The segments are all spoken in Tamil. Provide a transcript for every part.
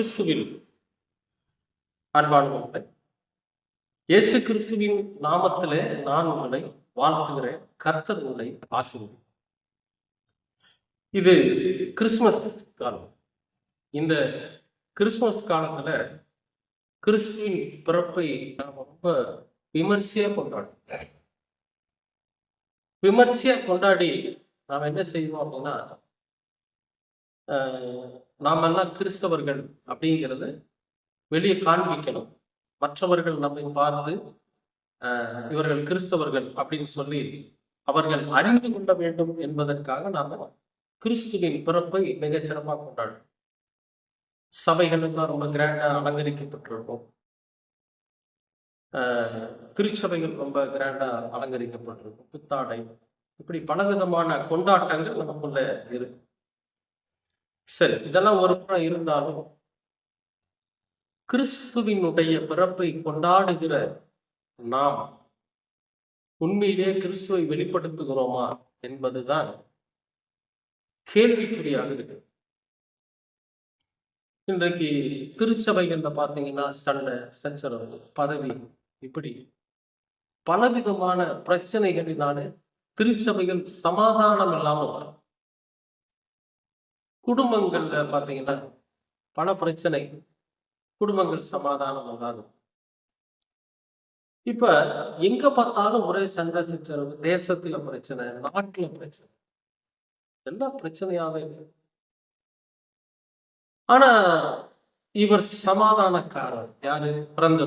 கிறிஸ்துவில் அன்பானவர்களே இயேசு கிறிஸ்துவின் நாமத்திலே நான் உங்களை வாழ்த்துகிறேன் கர்த்தர் உங்களை ஆசிரியர் இது கிறிஸ்மஸ் காலம். இந்த கிறிஸ்மஸ் காலத்துல கிறிஸ்துவின் பிறப்பை நாம் ரொம்ப விமர்சையா கொண்டாடுவோம் விமர்சையா கொண்டாடி நாம் என்ன செய்வோம் அப்படின்னா ஆஹ், நாம் எல்லாம் கிறிஸ்தவர்கள் அப்படிங்கிறது வெளியே காண்பிக்கணும். மற்றவர்கள் நம்மை பார்த்து இவர்கள் கிறிஸ்தவர்கள் அப்படின்னு சொல்லி அவர்கள் அறிந்து கொள்ள வேண்டும் என்பதற்காக நாம கிறிஸ்துவின் பிறப்பை மிக சிறப்பாக கொண்டாடுறோம் சபைகள் ரொம்ப கிராண்டா அலங்கரிக்கப்பட்டிருக்கும். திருச்சபைகள் ரொம்ப கிராண்டா அலங்கரிக்கப்பட்டிருக்கும். புத்தாடை இப்படி பலவிதமான கொண்டாட்டங்கள் நமக்குள்ள இருக்கு. சரி இதெல்லாம் ஒரு புறம் இருந்தாலும் கிறிஸ்துவினுடைய பிறப்பை கொண்டாடுகிற நாம் உண்மையிலே கிறிஸ்துவை வெளிப்படுத்துகிறோமா என்பதுதான் கேள்விக்குறியாக இருக்கு. இன்றைக்கு திருச்சபைகள்ல பார்த்தீங்கன்னா சண்டை சச்சரவு பதவி இப்படி பலவிதமான பிரச்சனைகளினால திருச்சபைகள் சமாதானம் இல்லாமல் குடும்பங்கள்ல பார்த்தீங்கன்னா பல பிரச்சனை குடும்பங்கள் சமாதானம் இல்லாது இப்ப எங்க பார்த்தாலும் ஒரே சண்டை சச்சரவு தேசத்துல பிரச்சனை நாட்டுல பிரச்சனை. எல்லாம் பிரச்சனையாக ஆனா இவர் சமாதானக்காரர். யாரு? பிறந்த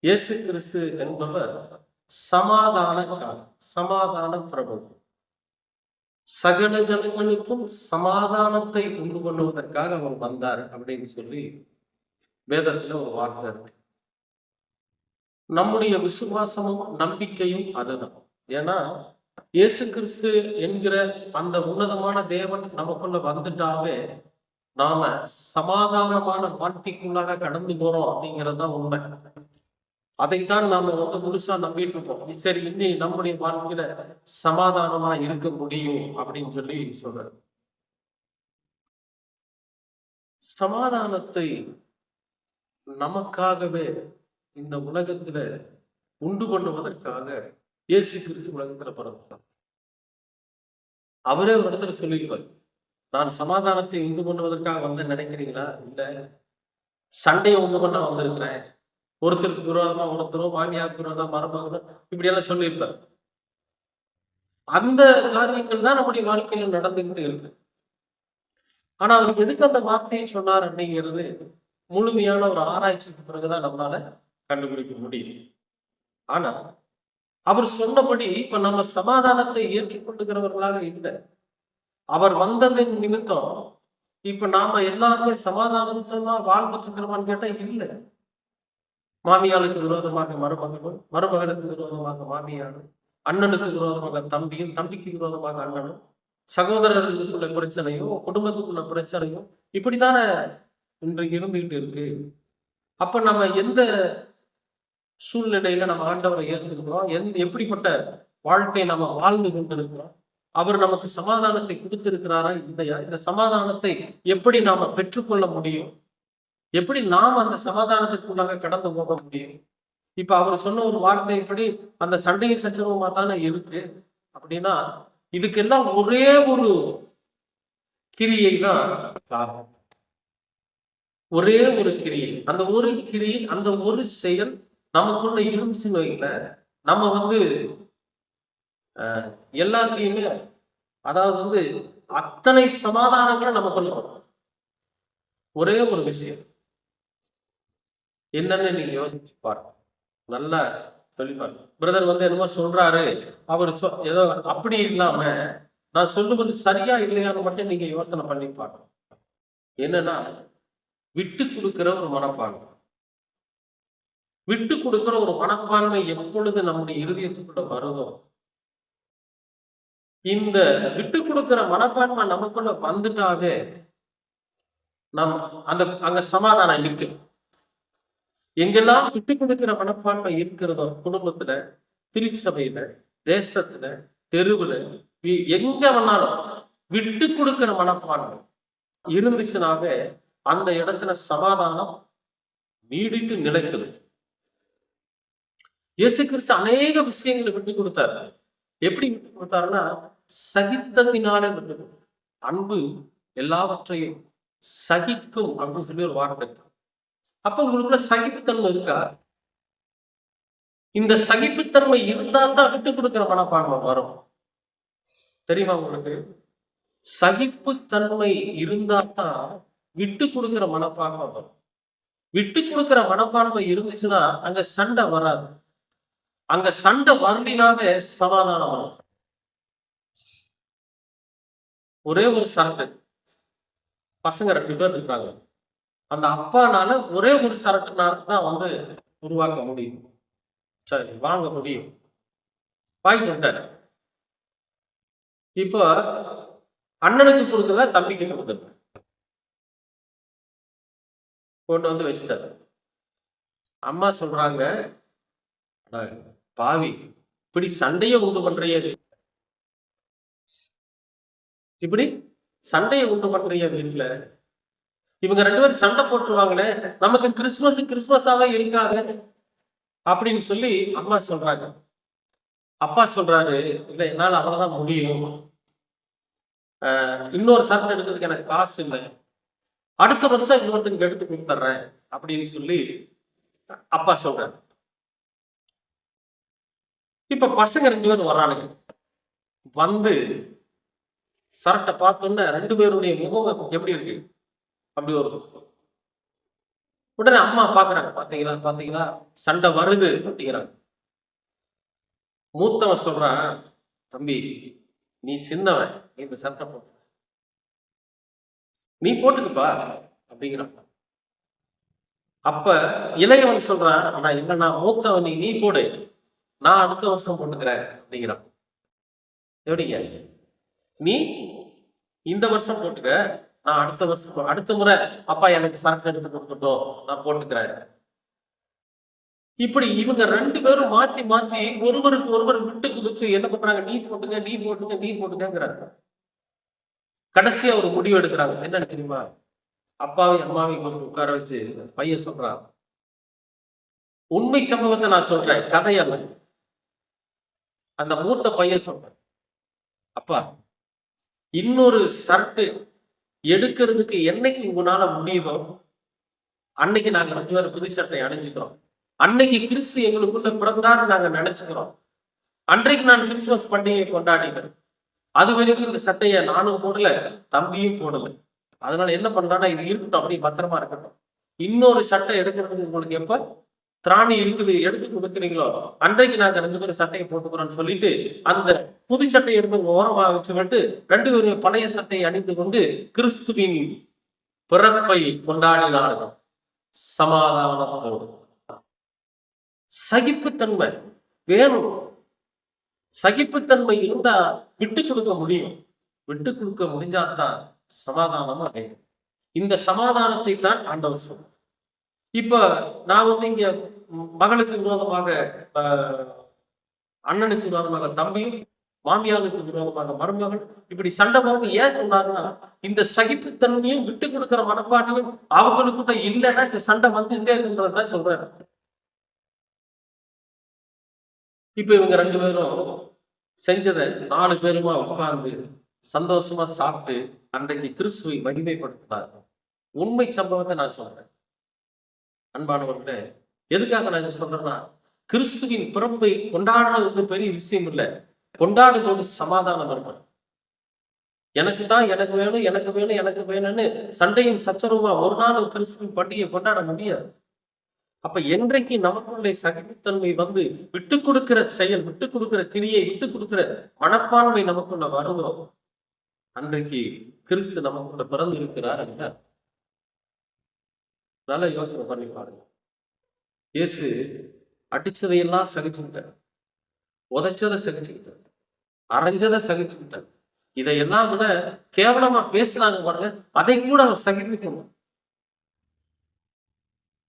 இயேசு கிறிஸ்து என்பவர் சமாதானக்காரர் சமாதான பிரபு. சகல ஜனங்களுக்கும் சமாதானத்தை உண்டு பண்ணுவதற்காக அவர் வந்தார் அப்படின்னு சொல்லி வேதத்துல ஒரு வார்த்தை இருக்கு. நம்முடைய விசுவாசமும் நம்பிக்கையும் அதுதான். ஏன்னா இயேசு கிறிஸ்து என்கிற அந்த உன்னதமான தேவன் நமக்குள்ள வந்துட்டாவே நாம சமாதானமான வாழ்க்கைக்குள்ளாக கடந்து போறோம் அப்படிங்கிறது தான் உண்மை. அதைத்தான் நாம வந்து முழுசா நம்பிட்டு இருக்கோம் சரி இன்னி நம்முடைய வாழ்க்கையில சமாதானமா இருக்க முடியும் அப்படின்னு சொல்லி சொல்றாரு. சமாதானத்தை நமக்காகவே இந்த உலகத்துல உண்டு பண்ணுவதற்காக இயேசு கிறிஸ்து உலகத்துல பிறந்தார் அவரே ஒரு இடத்துல சொல்லியிருப்பார் நான் சமாதானத்தை உண்டு பண்ணுவதற்காக வந்து நினைக்கிறீங்களா? இல்ல சண்டையை உண்டு பண்ண வந்திருக்கிறேன். ஒருத்தருக்கு விரோதமா ஒருத்தரும் மாமியாருக்கு விரோதம் மருமகனும் இப்படி எல்லாம் சொல்லியிருப்பார். அந்த காரியங்கள் தான் நம்முடைய வாழ்க்கையில நடந்துகிட்டு இருக்கு. ஆனா அவருக்கு எதுக்கு அந்த வார்த்தையை சொன்னார் அப்படிங்கிறது முழுமையான ஒரு ஆராய்ச்சிக்கு பிறகுதான் நம்மளால கண்டுபிடிக்க முடியும். ஆனா அவர் சொன்னபடி இப்ப நம்ம சமாதானத்தை ஏற்றுக்கொள்ளுகிறவர்களாக இல்லை. அவர் வந்ததின் நிமித்தம் இப்ப நாம எல்லாருமே சமாதானத்தமா வாழ்ந்துட்டு இருக்கிறோமான்னு கேட்டா இல்லை. மாமியாளுக்கு விரோதமாக மருமகனும் மருமகனுக்கு விரோதமாக மாமியாரும் அண்ணனுக்கு விரோதமாக தம்பியும் தம்பிக்கு விரோதமாக அண்ணனும் சகோதரர்களுக்குள்ள பிரச்சனையும் குடும்பத்துக்குள்ள பிரச்சனையும் இப்படித்தானே இன்றைக்கு இருந்துகிட்டு இருக்கு. அப்ப நம்ம எந்த சூழ்நிலையில நம்ம ஆண்டவரை ஏற்றுக்கிறோம் எந்த எப்படிப்பட்ட வாழ்க்கை நம்ம வாழ்ந்து கொண்டு இருக்கிறோம் அவர் நமக்கு சமாதானத்தை கொடுத்திருக்கிறாரா இல்லையா? இந்த சமாதானத்தை எப்படி நாம பெற்றுக்கொள்ள முடியும்? எப்படி நாம் அந்த சமாதானத்துக்குள்ளாக கடந்து போக முடியும்? இப்ப அவர் சொன்ன ஒரு வார்த்தைப்படி அந்த சண்டையும் சச்சரவுமா தானே இருக்கு? அப்படின்னா இதுக்கெல்லாம் ஒரே ஒரு கிரியை தான் காரணம். ஒரே ஒரு கிரியை. அந்த ஒரு கிரியை அந்த ஒரு செயல் நமக்குள்ள இருந்துச்சுன்னு வைங்களேன் நம்ம வந்து எல்லாத்தையுமே அதாவது வந்து அத்தனை சமாதானங்களும் நமக்குள்ள வரும். ஒரே ஒரு விஷயம். என்னன்னு நீங்க யோசிச்சு பாருங்க நல்லா சொல்லிப்பாரு பிரதர் வந்து என்னமோ சொல்றாரு. அவர் சொ ஏதோ அப்படி இல்லாம நான் சொல்லுவது சரியா இல்லையான்னு மட்டும் நீங்க யோசனை பண்ணி பாருங்க என்னன்னா விட்டு கொடுக்கிற ஒரு மனப்பான்மை. விட்டு கொடுக்கிற ஒரு மனப்பான்மை எப்பொழுது நம்முடைய இருதயத்துக்குள்ள வருதோ இந்த விட்டு கொடுக்கிற மனப்பான்மை நமக்குள்ள வந்துட்டாவே நம் அந்த அங்க சமாதானம் நிற்கும் எங்கெல்லாம் விட்டு கொடுக்கிற மனப்பான்மை இருக்கிறதோ குடும்பத்துல திருச்சபையில தேசத்துல தெருவுல எங்க வேணாலும் விட்டு கொடுக்கிற மனப்பான்மை இருந்துச்சுனாவே அந்த இடத்துல சமாதானம் நீடித்து நிலைத்தது இயேசு கிறிஸ்து அநேக விஷயங்களை விட்டு கொடுத்தாரு. எப்படி விட்டு கொடுத்தாருன்னா சகித்ததினாலே விட்டு அன்பு எல்லாவற்றையும் சகிக்கும் அப்படின்னு சொல்லி ஒரு வார்த்தை அப்ப உங்களுக்குள்ள சகிப்புத்தன்மை இருக்கா? இந்த சகிப்புத்தன்மை இருந்தா தான் விட்டு கொடுக்கிற மனப்பான்மை வரும். தெரியுமா உங்களுக்கு? சகிப்புத்தன்மை இருந்தா தான் விட்டு கொடுக்கிற மனப்பான்மை வரும். விட்டு கொடுக்கிற மனப்பான்மை இருந்துச்சுன்னா அங்க சண்டை வராது. அங்க சண்டை வரலினாவே சமாதானம் வரும். ஒரே ஒரு சண்டை. பசங்க ரெண்டு பேர் இருக்கிறாங்க. அந்த அப்பானால ஒரே ஒரு சரட்டுனால தான் வந்து உருவாக்க முடியும். சரி வாங்க முடியும். வாங்கிட்டு வந்துட்டாரு. இப்போ அண்ணனுக்கு கொடுக்கல தம்பிக்கு கொடுக்கல கொண்டு வந்து வச்சுட்டாரு. அம்மா சொல்றாங்க பாவி இப்படி சண்டையை உண்டு பண்றியே. இப்படி சண்டையை உண்டு பண்றிய வீட்டுல. இவங்க ரெண்டு பேரும் சண்டை போட்டுருவாங்களே நமக்கு கிறிஸ்துமஸ் கிறிஸ்துமஸாவே இருக்காது அப்படின்னு சொல்லி அம்மா சொல்றாங்க. அப்பா சொல்றாரு இல்லை என்னால் அவ்வளோதான் முடியும். இன்னொரு சட்டை எடுக்கிறதுக்கு எனக்கு காசு இல்லை. அடுத்த வருஷம் இன்னொருத்தங்க எடுத்து கொடுத்துட்றேன் அப்படின்னு சொல்லி அப்பா சொல்றாரு. இப்ப பசங்க ரெண்டு பேரும் வர்றானுங்க வந்து சரட்டை பார்த்தோன்னே ரெண்டு பேருடைய முகம் எப்படி இருக்கு? அப்படி ஒரு உடனே அம்மா பாக்குறாங்க பாத்தீங்களா பாத்தீங்களா சண்டை வருது அப்படிங்கிறாங்க. மூத்தவன் சொல்றான் தம்பி நீ சின்னவன் நீ இந்த சண்டை போ நீ போட்டுக்குப்பா அப்படிங்கிறான். அப்ப இளையவன் சொல்றான் ஆனா இல்லைன்னா மூத்தவன் நீ நீ போடு. நான் அடுத்த வருஷம் போட்டுக்கிறேன் அப்படிங்கிறான். எப்படிங்க? நீ இந்த வருஷம் போட்டுக்க நான் அடுத்த வருஷம் அடுத்த முறை அப்பா எனக்கு சரக்கு எடுத்து கொடுக்கட்டும் நான் போட்டுக்கிறேன். இப்படி இவங்க ரெண்டு பேரும் மாத்தி மாத்தி ஒருவருக்கு ஒருவர் விட்டு கொடுத்து என்ன பண்றாங்க? நீ போட்டுங்க நீ போட்டுங்க நீ போட்டுங்கிறாங்க கடைசியா ஒரு முடிவு எடுக்கிறாங்க. என்னன்னு தெரியுமா? அப்பாவையும் அம்மாவையும் கொண்டு உட்கார வச்சு பையன் சொல்றான் உண்மை சம்பவத்தை நான் சொல்றேன் கதையல்ல அந்த மூத்த பையன் சொல்றேன் அப்பா இன்னொரு ஷர்ட் எடுக்கிறதுக்கு என்னைக்கு உங்களால முடியுதோ அன்னைக்கு நாங்க ரெண்டு பேரும் புது சட்டை அணிஞ்சுக்கிறோம். அன்னைக்கு கிறிஸ்து எங்களுக்குள்ள பிறந்தாரு நாங்க நினைச்சுக்கிறோம். அன்றைக்கு நான் கிறிஸ்துமஸ் பண்டிகையை கொண்டாடினேன். அது வரைக்கும் இந்த சட்டையை நானும் போடல தம்பியும் போடல. அதனால என்ன பண்றான்னா இது இருக்கட்டும் அப்படியே பத்திரமா இருக்கட்டும். இன்னொரு சட்டை எடுக்கிறதுக்கு உங்களுக்கு எப்ப? திராணி இருக்குது எடுத்து கொடுக்குறீங்களோ? அன்றைக்கு நாங்க ரெண்டு பேரும் சட்டையை போட்டுக்கிறோம்னு சொல்லிட்டு அந்த புது சட்டையை எடுத்து ஓரமா வச்சுவிட்டு ரெண்டு பேரும் பழைய சட்டையை அணிந்து கொண்டு கிறிஸ்துவின் பிறப்பை கொண்டாடினார்கள். சமாதானத்தோடு. சகிப்புத்தன்மை வேணும். சகிப்புத்தன்மை இருந்தா விட்டு கொடுக்க முடியும். விட்டு கொடுக்க முடிஞ்சாதான் சமாதானமா அடையும் இந்த சமாதானத்தை தான் ஆண்டவர் சொல்றார். இப்ப நான் வந்து இங்க மகளுக்கு விரோதமாக அண்ணனுக்கு விரோதமாக தம்பியும் மாமியாருக்கு விரோதமாக மருமகள் இப்படி சண்டை போறது ஏன் சொன்னாருன்னா இந்த சகிப்புத்தன்மையும் விட்டு கொடுக்கிற மனப்பான்மையும் அவங்களுக்குள்ள இல்லைன்னா இந்த சண்டை வந்துட்டே இருக்குன்றதான் சொல்றாரு. இப்ப இவங்க ரெண்டு பேரும் செஞ்சதை நாலு பேருமா உட்கார்ந்து சந்தோஷமா சாப்பிட்டு அன்றைக்கு கிறிஸ்துவை மகிமைப்படுத்தினார் உண்மை சம்பவத்தை நான் சொல்றேன். அன்பானவர்களே எதுக்காக நான் இது சொல்றேன்னா கிறிஸ்துவின் பிறப்பை கொண்டாடுறது வந்து பெரிய விஷயம் இல்லை. கொண்டாடுறது சமாதானம் இருக்கணும் எனக்கு தான் எனக்கு வேணும் எனக்கு வேணும் எனக்கு வேணும்னு சண்டையும் சச்சரவுமா ஒரு நாள் கிறிஸ்துவின் பண்டிகை கொண்டாட முடியாது. அப்ப என்றைக்கு நமக்குள்ளே சகிப்புத்தன்மை வந்து விட்டு கொடுக்கிற செயல் விட்டு கொடுக்கிற கிரியை விட்டு கொடுக்கிற மனப்பான்மை நமக்குள்ள வருதோ அன்றைக்கு கிறிஸ்து நமக்குள்ள பிறந்து இருக்கிறார் நல்லா நல்ல யோசனை பண்ணி பாருங்க. இயேசு அடிச்சதையெல்லாம் சகிச்சுக்கிட்டார். உதைச்சதை சகிச்சுக்கிட்டார். அரைஞ்சதை சகிச்சுக்கிட்டார். இதையெல்லாம் விட கேவலமா பேசினாங்க பாருங்க அதை கூட அவர் சகித்துக்கணும்.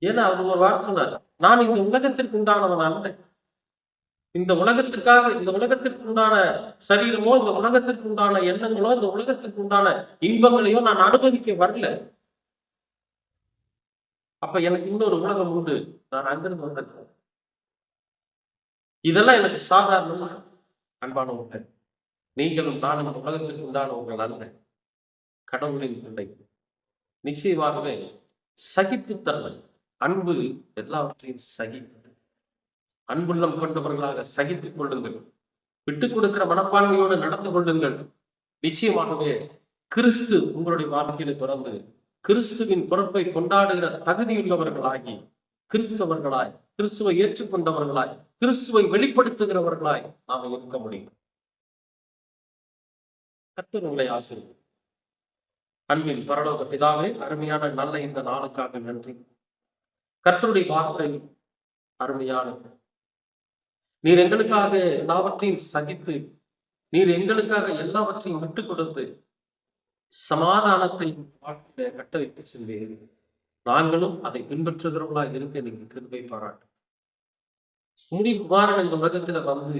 ஏன்னா அவர் ஒரு வார்த்தை சொன்னார் நான் இந்த உலகத்திற்கு உண்டானவன் அல்ல இந்த உலகத்துக்காக இந்த உலகத்திற்கு உண்டான சரீரமோ இந்த உலகத்திற்கு உண்டான எண்ணங்களோ இந்த உலகத்திற்கு உண்டான இன்பங்களையோ நான் அனுபவிக்க வரல. அப்ப எனக்கு இன்னொரு உலகம் உண்டு. நான் அங்கிருந்து வந்திருக்கேன். இதெல்லாம் எனக்கு சாதாரணமா அன்பானவர்கள் நீங்களும் நானும் இந்த உண்டான உங்கள் அல்ல கடவுளின் பிள்ளை. நிச்சயமாகவே சகிப்புத்தன்மை அன்பு எல்லாவற்றையும் சகித்து அன்புள்ளம் கொண்டவர்களாக சகித்துக் கொள்ளுங்கள். விட்டுக் கொடுக்கிற மனப்பான்மையோடு நடந்து கொள்ளுங்கள். நிச்சயமாகவே கிறிஸ்து உங்களுடைய வாழ்க்கையில பிறந்து கிறிஸ்துவின் பிறப்பை கொண்டாடுகிற தகுதியுள்ளவர்களாகி கிறிஸ்தவர்களாய் கிறிஸ்துவை ஏற்றுக்கொண்டவர்களாய் கிறிஸ்துவை வெளிப்படுத்துகிறவர்களாய் நாம் இருக்க முடியும். கர்த்தர் உங்களை ஆசிரியர் அன்பின் பரலோக பிதாவே அருமையான நல்ல இந்த நாளுக்காக நன்றி. கர்த்தருடைய வார்த்தை அருமையானது. நீர் எங்களுக்காக எல்லாவற்றையும் சகித்து நீர் எங்களுக்காக எல்லாவற்றையும் விட்டுக் கொடுத்து சமாதானத்தை வாழ்க்கையில கட்டளிட்டு செல்வீர்கள் நாங்களும் அதை பின்பற்றுகிறவர்களாக இருக்க நீங்க கிருபை பாராட்டு. முடி குமாரன் இந்த உலகத்துல வந்து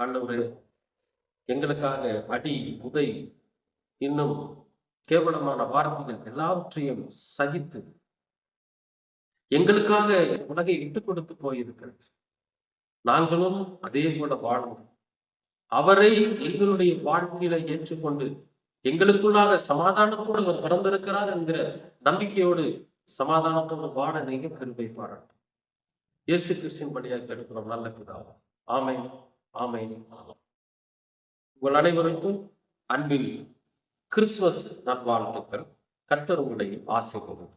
ஆண்டவரே எங்களுக்காக அடி உதை இன்னும் கேவலமான வார்த்தைகள் எல்லாவற்றையும் சகித்து எங்களுக்காக உலகை விட்டு கொடுத்து போயிருக்கிறது நாங்களும் அதே போல வாழணும் அவரை எங்களுடைய வாழ்க்கையில ஏற்றுக்கொண்டு எங்களுக்குள்ளாக சமாதானத்தோடு அவர் பிறந்திருக்கிறார் என்கிற நம்பிக்கையோடு சமாதானத்தோடு வாட நீங்க கருவை பாராட்டும். இயேசு கிறிஸ்தின் படியாக எடுக்கிறோம் நல்ல பிதாவும் ஆமை ஆமை உங்கள் அனைவருக்கும் அன்பில் கிறிஸ்துமஸ் நல்வாழ்த்துக்கள். கர்த்தர் உங்களை ஆசைப்படுவோம்